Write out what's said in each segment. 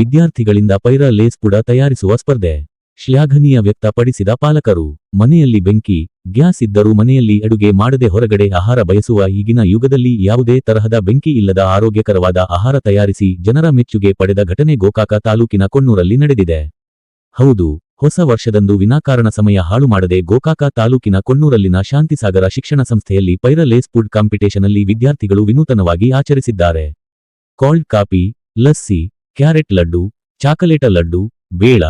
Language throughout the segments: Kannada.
ವಿದ್ಯಾರ್ಥಿಗಳಿಂದ ಪೈರ ಲೇಸ್ ಕೂಡ ತಯಾರಿಸುವ ಸ್ಪರ್ಧೆ. ಶ್ಲಾಘನೀಯ ವ್ಯಕ್ತಪಡಿಸಿದ ಪಾಲಕರು, ಮನೆಯಲ್ಲಿ ಬೆಂಕಿ, ಗ್ಯಾಸ್ ಇದ್ದರೂ ಮನೆಯಲ್ಲಿ ಅಡುಗೆ ಮಾಡದೆ ಹೊರಗಡೆ ಆಹಾರ ಬಯಸುವ ಈಗಿನ ಯುಗದಲ್ಲಿ ಯಾವುದೇ ತರಹದ ಬೆಂಕಿ ಇಲ್ಲದ ಆರೋಗ್ಯಕರವಾದ ಆಹಾರ ತಯಾರಿಸಿ ಜನರ ಮೆಚ್ಚುಗೆ ಪಡೆದ ಘಟನೆ ಗೋಕಾಕ ತಾಲೂಕಿನ ಕೊಣ್ಣೂರಲ್ಲಿ ನಡೆದಿದೆ. ಹೌದು, ಹೊಸ ವರ್ಷದಂದು ವಿನಾಕಾರಣ ಸಮಯ ಹಾಳು ಮಾಡದೆ ಗೋಕಾಕ ತಾಲೂಕಿನ ಕೊಣ್ಣೂರಲ್ಲಿನ ಶಾಂತಿಸಾಗರ ಶಿಕ್ಷಣ ಸಂಸ್ಥೆಯಲ್ಲಿ ಪೈರ ಲೇಸ್ ಫುಡ್ ಕಾಂಪಿಟೇಷನ್ನಲ್ಲಿ ವಿದ್ಯಾರ್ಥಿಗಳು ವಿನೂತನವಾಗಿ ಆಚರಿಸಿದ್ದಾರೆ. Cold coffee, lassi carrot laddu, chocolate laddu, ಬೇಳ,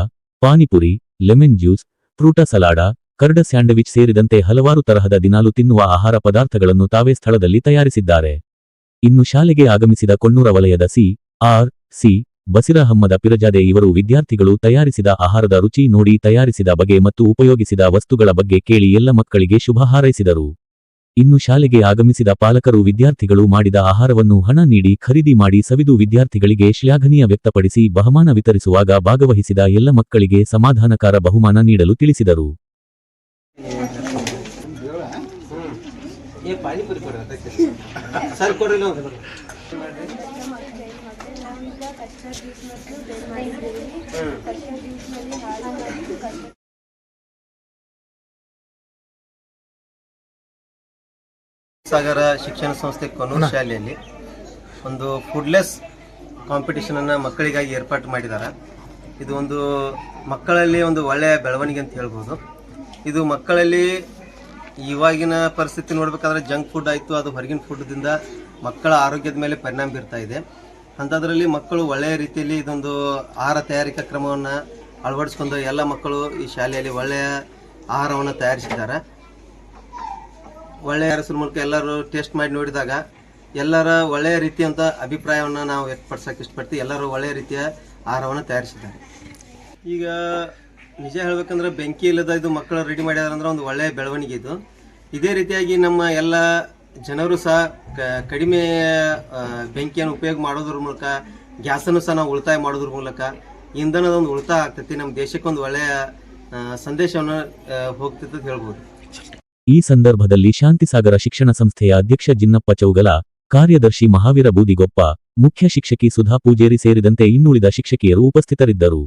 panipuri, lemon juice, fruit salad, curd sandwich ಸೇರಿದಂತೆ ಹಲವಾರು ತರಹದ ದಿನಾಲು ತಿನ್ನುವ ಆಹಾರ ಪದಾರ್ಥಗಳನ್ನು ತಾವೇ ಸ್ಥಳದಲ್ಲಿ ತಯಾರಿಸಿದ್ದಾರೆ. ಇನ್ನು ಶಾಲೆಗೆ ಆಗಮಿಸಿದ ಕೊಣ್ಣೂರ ವಲಯದ C, R, C, Basirahammad Pirzade ಇವರು ವಿದ್ಯಾರ್ಥಿಗಳು ತಯಾರಿಸಿದ ಆಹಾರದ ರುಚಿ ನೋಡಿ ತಯಾರಿಸಿದ ಬಗೆ ಮತ್ತು ಉಪಯೋಗಿಸಿದ ವಸ್ತುಗಳ ಬಗ್ಗೆ ಕೇಳಿ ಎಲ್ಲ ಮಕ್ಕಳಿಗೆ ಶುಭ ಹಾರೈಸಿದರು. ಇನ್ನು ಶಾಲೆಗೆ ಆಗಮಿಸಿದ ಪಾಲಕರು ವಿದ್ಯಾರ್ಥಿಗಳು ಮಾಡಿದ ಆಹಾರವನ್ನು ಹಣ ನೀಡಿ ಖರೀದಿ ಮಾಡಿ ಸವಿದು ವಿದ್ಯಾರ್ಥಿಗಳಿಗೆ ಶ್ಲಾಘನೀಯ ವ್ಯಕ್ತಪಡಿಸಿ ಬಹುಮಾನ ವಿತರಿಸುವಾಗ ಭಾಗವಹಿಸಿದ ಎಲ್ಲ ಮಕ್ಕಳಿಗೆ ಸಮಾಧಾನಕಾರ ಬಹುಮಾನ ನೀಡಲು ತಿಳಿಸಿದರು. ಸಾಗರ ಶಿಕ್ಷಣ ಸಂಸ್ಥೆ ಕೊನೂರು ಶಾಲೆಯಲ್ಲಿ ಒಂದು ಫುಡ್ಲೆಸ್ ಕಾಂಪಿಟಿಷನನ್ನು ಮಕ್ಕಳಿಗಾಗಿ ಏರ್ಪಾಟ್ ಮಾಡಿದ್ದಾರೆ ಇದು ಒಂದು ಮಕ್ಕಳಲ್ಲಿ ಒಂದು ಒಳ್ಳೆಯ ಬೆಳವಣಿಗೆ ಅಂತ ಹೇಳ್ಬೋದು. ಇದು ಮಕ್ಕಳಲ್ಲಿ ಇವಾಗಿನ ಪರಿಸ್ಥಿತಿ ನೋಡ್ಬೇಕಾದ್ರೆ ಜಂಕ್ ಫುಡ್ ಆಯಿತು ಅದು ಹೊರಗಿನ ಫುಡ್ದಿಂದ ಮಕ್ಕಳ ಆರೋಗ್ಯದ ಮೇಲೆ ಪರಿಣಾಮ ಬೀರ್ತಾ ಇದೆ. ಅಂಥದ್ರಲ್ಲಿ ಮಕ್ಕಳು ಒಳ್ಳೆಯ ರೀತಿಯಲ್ಲಿ ಇದೊಂದು ಆಹಾರ ತಯಾರಿಕಾ ಕ್ರಮವನ್ನು ಅಳವಡಿಸ್ಕೊಂಡು ಎಲ್ಲ ಮಕ್ಕಳು ಈ ಶಾಲೆಯಲ್ಲಿ ಒಳ್ಳೆಯ ಆಹಾರವನ್ನು ತಯಾರಿಸಿದ್ದಾರೆ. ಒಳ್ಳೆಯ ಮೂಲಕ ಎಲ್ಲರೂ ಟೇಸ್ಟ್ ಮಾಡಿ ನೋಡಿದಾಗ ಎಲ್ಲರ ಒಳ್ಳೆಯ ರೀತಿಯಂತ ಅಭಿಪ್ರಾಯವನ್ನು ನಾವು ವ್ಯಕ್ತಪಡಿಸೋಕೆ ಇಷ್ಟಪಡ್ತೀವಿ. ಎಲ್ಲರೂ ಒಳ್ಳೆಯ ರೀತಿಯ ಆಹಾರವನ್ನು ತಯಾರಿಸಿದ್ದಾರೆ. ಈಗ ನಿಜ ಹೇಳ್ಬೇಕಂದ್ರೆ ಬೆಂಕಿ ಇಲ್ಲದ ಇದು ಮಕ್ಕಳು ರೆಡಿ ಮಾಡ್ಯಾರಂದ್ರೆ ಒಂದು ಒಳ್ಳೆಯ ಬೆಳವಣಿಗೆ ಇದು. ಇದೇ ರೀತಿಯಾಗಿ ನಮ್ಮ ಎಲ್ಲ ಜನರು ಸಹ ಕಡಿಮೆ ಬೆಂಕಿಯನ್ನು ಉಪಯೋಗ ಮಾಡೋದ್ರ ಮೂಲಕ, ಗ್ಯಾಸನ್ನು ಸಹ ನಾವು ಉಳಿತಾಯ ಮಾಡೋದ್ರ ಮೂಲಕ ಇಂಧನದ ಒಂದು ಉಳಿತಾಯ ಆಗ್ತೈತಿ. ನಮ್ಮ ದೇಶಕ್ಕೊಂದು ಒಳ್ಳೆಯ ಸಂದೇಶವನ್ನು ಹೋಗ್ತಿತ್ತು ಹೋಗ್ತೈತೆ ಅಂತ ಹೇಳ್ಬೋದು. ಈ ಸಂದರ್ಭದಲ್ಲಿ ಶಾಂತಿಸಾಗರ ಶಿಕ್ಷಣ ಸಂಸ್ಥೆಯ ಅಧ್ಯಕ್ಷ ಜಿನ್ನಪ್ಪ ಚೌಗಲ, ಕಾರ್ಯದರ್ಶಿ ಮಹಾವೀರ ಬೂದಿಗೊಪ್ಪ, ಮುಖ್ಯ ಶಿಕ್ಷಕಿ ಸುಧಾ ಪೂಜೇರಿ ಸೇರಿದಂತೆ ಇನ್ನುಳಿದ ಶಿಕ್ಷಕಿಯರು ಉಪಸ್ಥಿತರಿದ್ದರು.